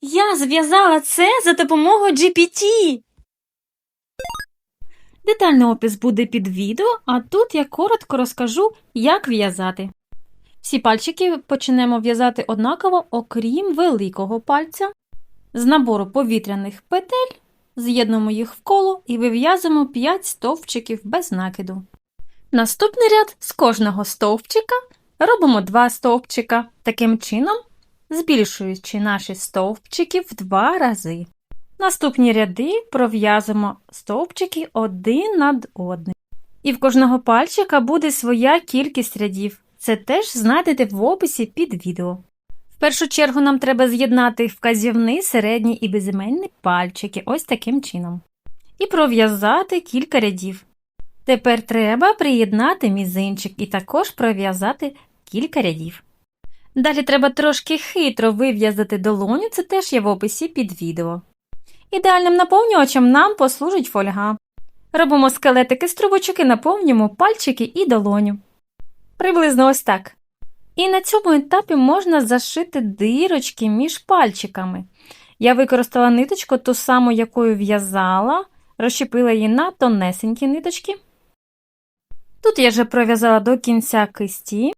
Я зв'язала це за допомогою GPT. Детальний опис буде під відео, а тут я коротко розкажу, як в'язати. Всі пальчики почнемо в'язати однаково, окрім великого пальця. З набору повітряних петель з'єднуємо їх в коло і вив'язуємо 5 стовпчиків без накиду. Наступний ряд з кожного стовпчика робимо 2 стовпчика, таким чином збільшуючи наші стовпчики в два рази. Наступні ряди пров'язуємо стовпчики один над одним. І в кожного пальчика буде своя кількість рядів. Це теж знайдете в описі під відео. В першу чергу нам треба з'єднати вказівний, середній і безіменний пальчики ось таким чином. І пров'язати кілька рядів. Тепер треба приєднати мізинчик і також пров'язати кілька рядів. Далі треба трошки хитро вив'язати долоню, це теж є в описі під відео. Ідеальним наповнювачем нам послужить фольга. Робимо скелетики з трубочок наповнюємо пальчики і долоню. Приблизно ось так. І на цьому етапі можна зашити дирочки між пальчиками. Я використала ниточку ту саму, якою в'язала, розщепила її на тонесенькі ниточки. Тут я вже пров'язала до кінця кисті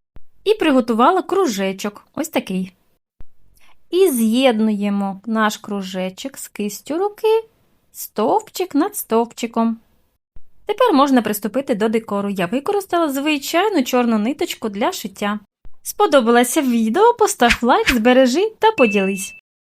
і приготувала кружечок, ось такий. І з'єднуємо наш кружечок з кистю руки, стовпчик над стовпчиком. Тепер можна приступити до декору. Я використала звичайну чорну ниточку для шиття. Сподобалося відео? Постав лайк, збережи та поділись.